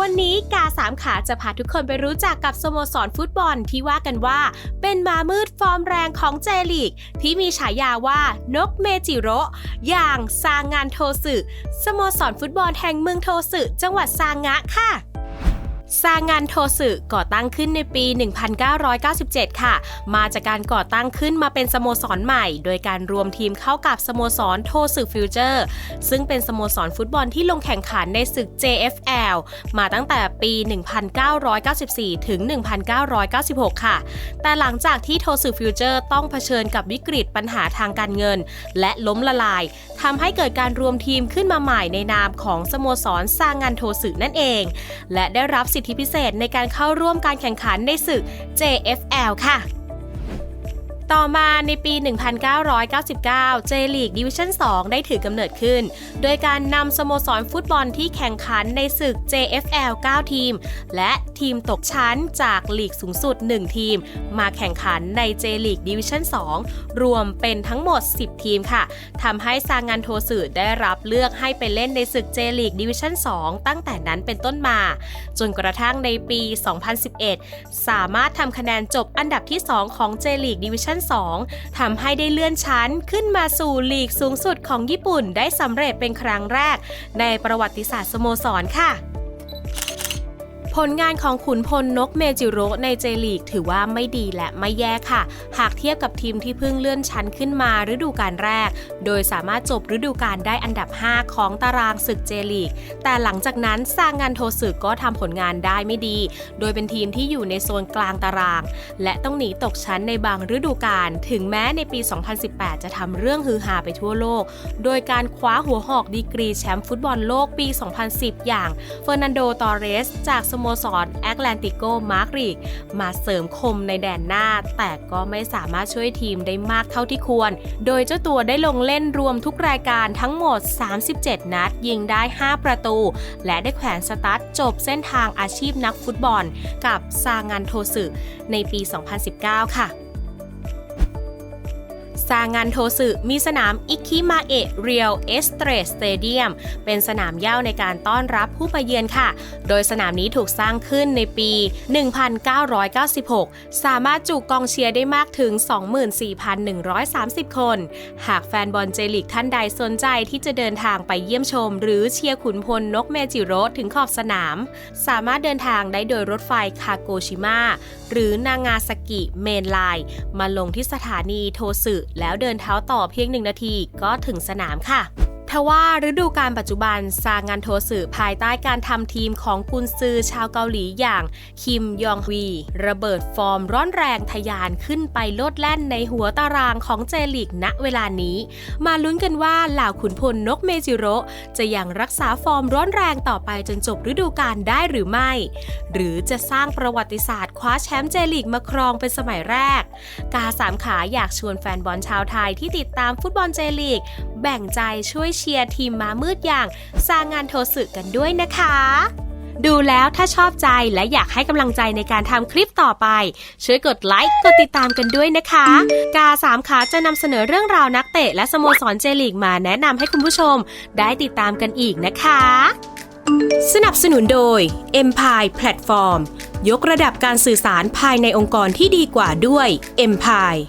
วันนี้กาสามขาจะพาทุกคนไปรู้จักกับสโมสรฟุตบอลที่ว่ากันว่า เป็นมามืดฟอร์มแรงของเจลีก ที่มีฉายาว่านกเมจิโรอย่างซางานโทสึสโมสรฟุตบอลแห่งเมืองโทสึจังหวัดซางะค่ะ ซางานโทสึก่อตั้งขึ้นในปี 1997 ค่ะ มาจากการก่อตั้งขึ้นมาเป็นสโมสรใหม่ โดยการรวมทีมเข้ากับสโมสรโทสึฟิวเจอร์ ซึ่งเป็นสโมสรฟุตบอลที่ลงแข่งขันในศึก JFL มาตั้งแต่ปี 1994 ถึง 1996 ค่ะ แต่หลังจากที่โทสึฟิวเจอร์ต้องเผชิญกับวิกฤตปัญหาทางการเงิน และล้มละลายทำให้เกิดการรวมทีมขึ้นมาใหม่ในนามของสโมสรซางานโทสึนั่นเอง และได้รับสิสิทธิพิเศษในการเข้าร่วมการแข่งขันในศึก JFL ค่ะ ต่อมาในปี 1999 J League Division 2ได้ถือกำเนิดขึ้น โดยการนำสโมสรฟุตบอลที่แข่งขันในศึก JFL 9 ทีม และทีมตกชั้นจากลีกสูงสุด 1 ทีม มาแข่งขันใน J League Division 2รวมเป็นทั้งหมด 10 ทีมค่ะทำให้ซางานโทสึได้รับเลือกให้ไปเล่นในศึก J League Division 2ตั้งแต่นั้นเป็นต้นมา จนกระทั่งในปี 2011 สามารถทำคะแนนจบอันดับที่ 2 ของ J League น 2ทำให้ได้เลื่อนชั้นขึ้นมาสู่ลีกสูงสุดของญี่ปุ่นได้สำเร็จเป็นครั้งแรก ในประวัติศาสตร์สโมสรค่ะ ผลงานของขุนพลนกเมจิโร่ในเจลีกถือว่าไม่ดีและไม่แย่ค่ะ หากเทียบกับทีมที่เพิ่งเลื่อนชั้นขึ้นมาฤดูกาลแรก โดยสามารถจบฤดูกาลได้อันดับ 5 ของตารางศึกเจลีก แต่หลังจากนั้นสร้างงานโทสึกก็ทำผลงานได้ไม่ดี โดยเป็นทีมที่อยู่ในโซนกลางตาราง และต้องหนีตกชั้นในบางฤดูกาลถึงแม้ในปี 2018 จะทำเรื่องฮือฮาไปทั่วโลก โดยการคว้าหัวหอกดีกรีแชมป์ฟุตบอลโลกปี 2010 อย่างเฟอร์นันโด ตอเรส จากสโมสรแอตแลนติโกมาร์ริกมาเสริมคมในแดนหน้า แต่ก็ไม่สามารถช่วยทีมได้มากเท่าที่ควร โดยเจ้าตัวได้ลงเล่นรวมทุกรายการทั้งหมด 37 นัด ยิงได้ 5 ประตู และได้แขวนสตาร์ทจบเส้นทางอาชีพนักฟุตบอล กับซางันโทสึในปี 2019 ค่ะ ซางานโทสึมีสนามอิคิมาเอะเรียลเอสเตรสเตเดียมเป็นสนามเย้าในการต้อนรับผู้ไปเยือนค่ะ โดยสนามนี้ถูกสร้างขึ้นในปี 1996 สามารถจุกองเชียร์ได้มากถึง 24,130 คน หากแฟนบอลเจลิกท่านใดสนใจที่จะเดินทางไปเยี่ยมชม หรือเชียร์ขุนพลนกเมจิโร่ถึงขอบสนาม สามารถเดินทางได้โดยรถไฟคาโกชิมะหรือนางาซากิเมนไลน์มาลงที่สถานีโทสึแล้วเดินเท้าต่อเพียงหนึ่งนาทีก็ถึงสนามค่ะ ทว่าฤดูกาลปัจจุบันซางานโทสึภายใต้การทำทีมของกุนซือชาวเกาหลีอย่างคิมยองวี ระเบิดฟอร์มร้อนแรงทะยานขึ้นไปโลดแล่นในหัวตารางของเจลิกณเวลานี้ มาลุ้นกันว่าเหล่าขุนพลนกเมจิโร่จะยังรักษาฟอร์มร้อนแรงต่อไปจนจบฤดูกาลได้หรือไม่ หรือจะสร้างประวัติศาสตร์คว้าแชมป์เจลิกมาครองเป็นสมัยแรก กาสามขาอยากชวนแฟนบอลชาวไทยที่ติดตามฟุตบอลเจลีกแบ่งใจช่วยเชียร์ทีมม้ามืดอย่างซางานโทสึกันด้วยนะคะ ดูแล้วถ้าชอบใจและอยากให้กำลังใจในการทำคลิปต่อไป ช่วยกดไลค์กดติดตามกันด้วยนะคะ กาสามขาจะนำเสนอเรื่องราวนักเตะและสโมสรเจลีกมาแนะนำให้คุณผู้ชม ได้ติดตามกันอีกนะคะ สนับสนุนโดย Empire Platform ยกระดับการสื่อสารภายในองค์กรที่ดีกว่าด้วย Empire